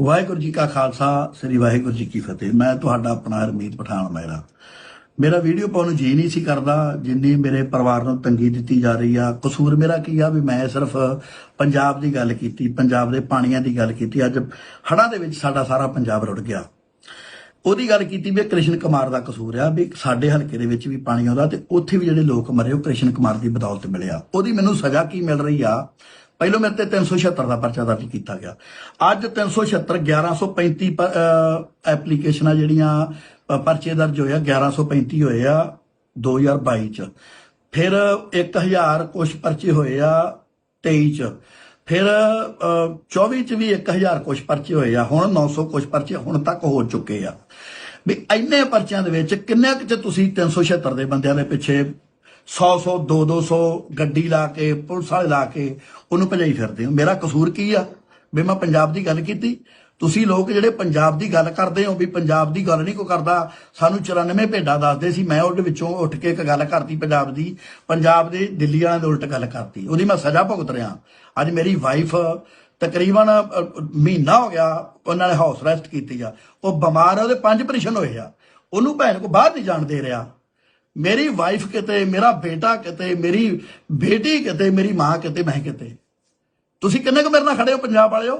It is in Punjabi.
ਵਾਹਿਗੁਰੂ ਜੀ ਕਾ ਖਾਲਸਾ, ਸ੍ਰੀ ਵਾਹਿਗੁਰੂ ਜੀ ਕੀ ਫਤਿਹ। ਮੈਂ ਤੁਹਾਡਾ ਆਪਣਾ ਹਰਮੀਤ ਪਠਾਨ ਮਹਿਰਾ। ਮੇਰਾ ਵੀਡੀਓ ਪਾਉਣ ਨੂੰ ਜੀ ਨਹੀਂ ਸੀ ਕਰਦਾ, ਜਿੰਨੀ ਮੇਰੇ ਪਰਿਵਾਰ ਨੂੰ ਤੰਗੀ ਦਿੱਤੀ ਜਾ ਰਹੀ ਆ। ਕਸੂਰ ਮੇਰਾ ਕੀ ਆ ਵੀ ਮੈਂ ਸਿਰਫ ਪੰਜਾਬ ਦੀ ਗੱਲ ਕੀਤੀ, ਪੰਜਾਬ ਦੇ ਪਾਣੀਆਂ ਦੀ ਗੱਲ ਕੀਤੀ। ਅੱਜ ਹੜ੍ਹਾਂ ਦੇ ਵਿੱਚ ਸਾਡਾ ਸਾਰਾ ਪੰਜਾਬ ਰੁੜ ਗਿਆ। ਉਹਦੀ ਗੱਲ ਕੀਤੀ ਵੀ ਇਹ ਕ੍ਰਿਸ਼ਨ ਕੁਮਾਰ ਦਾ ਕਸੂਰ ਆ, ਵੀ ਸਾਡੇ ਹਲਕੇ ਦੇ ਵਿੱਚ ਵੀ ਪਾਣੀ ਆਉਂਦਾ ਤੇ ਉੱਥੇ ਵੀ ਜਿਹੜੇ ਲੋਕ ਮਰੇ, ਉਹ ਕ੍ਰਿਸ਼ਨ ਕੁਮਾਰ ਦੀ ਬਦੌਲਤ ਮਿਲਿਆ। ਉਹਦੀ ਮੈਨੂੰ ਸਜ਼ਾ ਕੀ ਮਿਲ ਰਹੀ ਆ? ਪਹਿਲੋਂ ਮੇਰੇ ਤੇ 376 ਦਾ ਪਰਚਾ ਦਰਜ ਕੀਤਾ ਗਿਆ। ਅੱਜ 376 1135 ਐਪਲੀਕੇਸ਼ਨਾਂ ਜਿਹੜੀਆਂ ਪਰਚੇ ਦਰਜ ਹੋਏ ਆ 1135 ਹੋਏ ਆ 2022 ਚ। ਫਿਰ 1000 ਕੁਛ ਪਰਚੇ ਹੋਏ ਆ 23 ਚ। ਫਿਰ ਅਹ, 24 ਚ ਵੀ 1000 ਕੁਛ ਪਰਚੇ ਹੋਏ ਆ ਹੁਣ 900 ਕੁਛ ਪਰਚੇ ਹੁਣ ਤੱਕ ਹੋ ਚੁੱਕੇ ਆ। ਵੀ ਇੰਨੇ ਪਰਚਿਆਂ ਦੇ ਵਿੱਚ ਕਿੰਨੇ ਕੁ ਚ ਤੁਸੀਂ 376 ਦੇ ਬੰਦਿਆਂ ਦੇ ਪਿੱਛੇ 100 100 2 200 ਗੱਡੀ ਲਾ ਕੇ, ਪੁਲਿਸ ਵਾਲੇ ਲਾ ਕੇ ਉਹਨੂੰ ਭਜਾਈ ਫਿਰਦੇ ਹੋ। ਮੇਰਾ ਕਸੂਰ ਕੀ ਆ? ਵੀ ਮੈਂ ਪੰਜਾਬ ਦੀ ਗੱਲ ਕੀਤੀ। ਤੁਸੀਂ ਲੋਕ ਜਿਹੜੇ ਪੰਜਾਬ ਦੀ ਗੱਲ ਕਰਦੇ ਹੋ ਵੀ ਪੰਜਾਬ ਦੀ ਗੱਲ ਨਹੀਂ ਕੋ ਕਰਦਾ, ਸਾਨੂੰ 94 ਭੇਡਾਂ ਦੱਸਦੇ ਸੀ। ਮੈਂ ਉਹਦੇ ਵਿੱਚੋਂ ਉੱਠ ਕੇ ਇੱਕ ਗੱਲ ਕਰਤੀ ਪੰਜਾਬ ਦੀ। ਪੰਜਾਬ ਦੇ ਦਿੱਲੀ ਵਾਲਿਆਂ ਦੇ ਉਲਟ ਗੱਲ ਕਰਤੀ। ਉਹਦੀ ਮੈਂ ਸਜ਼ਾ ਭੁਗਤ ਰਿਹਾ। ਅੱਜ ਮੇਰੀ ਵਾਈਫ ਤਕਰੀਬਨ ਮਹੀਨਾ ਹੋ ਗਿਆ ਉਹਨਾਂ ਨੇ ਹਾਊਸ ਅਰੈਸਟ ਕੀਤੀ ਆ। ਉਹ ਬਿਮਾਰ ਉਹਦੇ ਪੰਜ ਆਪਰੇਸ਼ਨ ਹੋਏ ਆ। ਉਹਨੂੰ ਭੈਣ ਕੋ ਬਾਹਰ ਨਹੀਂ ਜਾਣ ਦੇ ਰਿਹਾ। ਮੇਰੀ ਵਾਈਫ ਕਿਤੇ ਮੇਰਾ ਬੇਟਾ ਕਿਤੇ ਮੇਰੀ ਬੇਟੀ ਕਿਤੇ ਮੇਰੀ ਮਾਂ ਕਿਤੇ ਮੈਂ ਕਿਤੇ ਤੁਸੀਂ ਕਿੰਨੇ ਕੁ ਮੇਰੇ ਨਾਲ ਖੜੇ ਹੋ ਪੰਜਾਬ ਵਾਲਿਓ